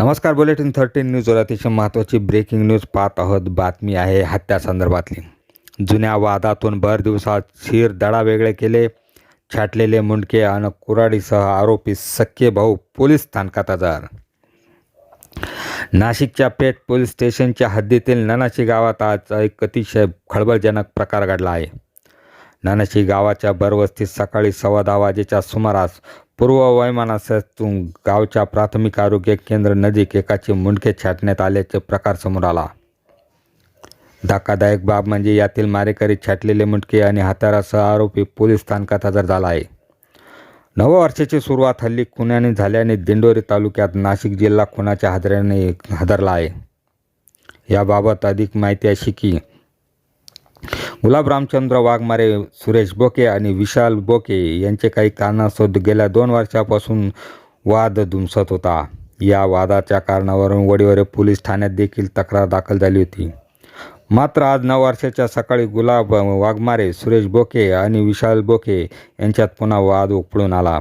नमस्कार bulletin thirteen न्यूजवर अतिशय महत्त्वाची ब्रेकिंग न्यूज पाहत आहोत. बातमी आहे हत्यासंदर्भातली जुन्या वादातून भर दिवसात शिर दडा वेगळे केले. छाटलेले मुंडके आणि कुराडीसह आरोपी सख्खे भाऊ पोलीस स्थानकात हजर नाशिकच्या पेठ पोलीस स्टेशनच्या हद्दीतील ननाशी गावात आज एक अतिशय खळबळजनक प्रकार घडला आहे. नानाशी गावाच्या बरवस्तीत सकाळी सव्वा दहा वाजेच्या सुमारास पूर्व वैमानातून गावच्या प्राथमिक आरोग्य केंद्र नजीक एकाचे मुंडके छाटण्यात आल्याचे प्रकार समोर आला. धक्कादायक बाब म्हणजे यातील मारेकरी छाटलेले मुंडके आणि हातारासह आरोपी पोलीस स्थानकात हजर झाला आहे. नववर्षाची सुरुवात हल्ली खुन्याने झाल्याने दिंडोरी तालुक्यात नाशिक जिल्हा खुनाच्या हादऱ्याने हादरला आहे. याबाबत अधिक माहिती अशी की गुलाब रामचंद्र वाघमारे सुरेश बोके आणि विशाल बोके यांचे काही कारणास्तव गेल्या दोन वर्षापासून वाद धुमसत होता. या वादाच्या कारणावरून वडिवरे पोलीस ठाण्यात देखील तक्रार दाखल झाली होती. मात्र आज नऊ वर्षाच्या सकाळी गुलाब वाघमारे सुरेश बोके आणि विशाल बोके यांच्यात पुन्हा वाद उकळून आला.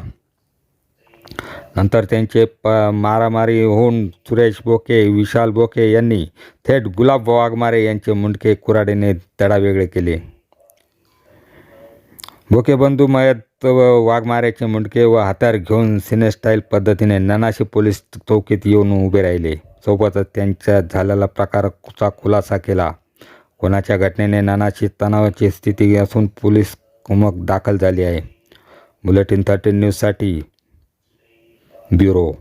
नंतर त्यांचे प मारामारी होऊन सुरेश बोके विशाल बोके यांनी थेट गुलाब वाघमारे यांचे मुंडके कुराडीने तडावेगळे केले. बोके बंधू मयत व वाघमाऱ्याचे मुंडके व हातार घेऊन सिनेस्टाईल पद्धतीने ननाशी पोलीस चौकीत येऊन उभे राहिले. सोबतच त्यांच्या झालेला प्रकारचा खुलासा केला. कोणाच्या घटनेने नानाची तणावाची स्थिती असून पोलीस कुमक दाखल झाली आहे. बुलेटिन थर्टीन न्यूजसाठी бюро.